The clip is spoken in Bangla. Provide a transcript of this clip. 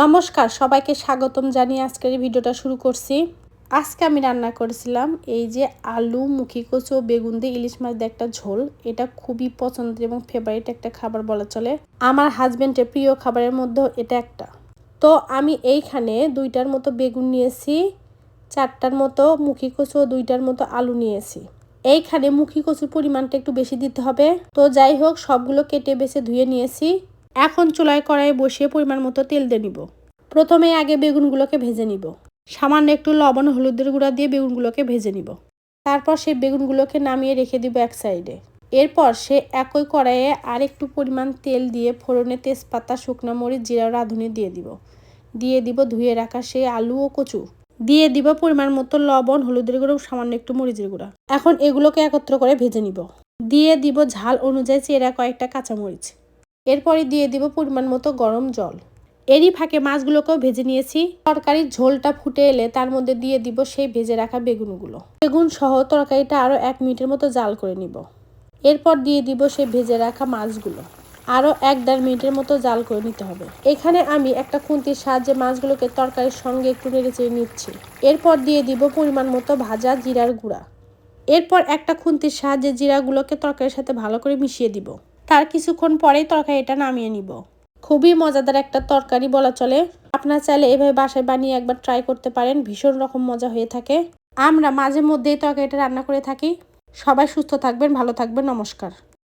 নমস্কার, সবাইকে স্বাগতম জানিয়ে আজকের ভিডিওটা শুরু করছি। আজকে আমি রান্না করেছিলাম এই যে আলু, মুখি কচু বেগুন দিয়ে ইলিশ মাছ দিয়ে একটা ঝোল। এটা খুবই পছন্দের এবং ফেভারিট একটা খাবার বলা চলে। আমার হাজব্যান্ডের প্রিয় খাবারের মধ্যেও এটা একটা। তো আমি এইখানে দুইটার মতো বেগুন নিয়েছি, চারটার মতো মুখি কচু ও দুইটার মতো আলু নিয়েছি। এইখানে মুখি কচুর পরিমাণটা একটু বেশি দিতে হবে। তো যাই হোক, সবগুলো কেটে বেছে ধুয়ে নিয়েছি। এখন চুলায় কড়াই বসিয়ে পরিমাণ মতো তেল দিয়ে নিব। প্রথমে আগে বেগুনগুলোকে ভেজে নিব। সামান্য একটু লবণ, হলুদের গুঁড়া দিয়ে বেগুনগুলোকে ভেজে নিব। তারপর সেই বেগুনগুলোকে নামিয়ে রেখে দিব এক সাইডে। এরপর সে একই কড়াইয়ে আর একটু পরিমাণ তেল দিয়ে ফোড়নে তেজপাতা, শুকনো মরিচ, জিরা, রাঁধুনি দিয়ে দিব। দিয়ে দিব ধুয়ে রাখা সেই আলু ও কচু। দিয়ে দিব পরিমাণ মতো লবণ, হলুদের গুঁড়ো সামান্য একটু মরিচের গুঁড়া। এখন এগুলোকে একত্র করে ভেজে নিব। দিয়ে দিব ঝাল অনুযায়ী চেরা কয়েকটা কাঁচামরিচ। এরপরে দিয়ে দিব পরিমাণ মতো গরম জল। এরই ফাঁকে মাছগুলোকেও ভেজে নিয়েছি। তরকারির ঝোলটা ফুটে এলে তার মধ্যে দিয়ে দিব সেই ভেজে রাখা বেগুনগুলো। বেগুন সহ তরকারিটা আরও এক মিনিটের মতো জাল করে নিব। এরপর দিয়ে দিব সেই ভেজে রাখা মাছগুলো। আরও এক দেড় মিনিটের মতো জাল করে নিতে হবে। এখানে আমি একটা খুন্তির সাহায্যে মাছগুলোকে তরকারির সঙ্গে একটু নেড়ে নিচ্ছি। এরপর দিয়ে দিব পরিমাণ মতো ভাজা জিরার গুঁড়া। এরপর একটা খুন্তির সাহায্যে জিরাগুলোকে তরকারির সাথে ভালো করে মিশিয়ে দিব। তার কিছুক্ষণ পরেই তরকারিটা নামিয়ে নিব। খুবই মজাদার একটা তরকারি বলা চলে। আপনার চাইলে এভাবে বাসায় বানিয়ে একবার ট্রাই করতে পারেন, ভীষণ রকম মজা হয়ে থাকে। আমরা মাঝে মধ্যেই তরকারিটা রান্না করে থাকি। সবাই সুস্থ থাকবেন, ভালো থাকবেন, নমস্কার।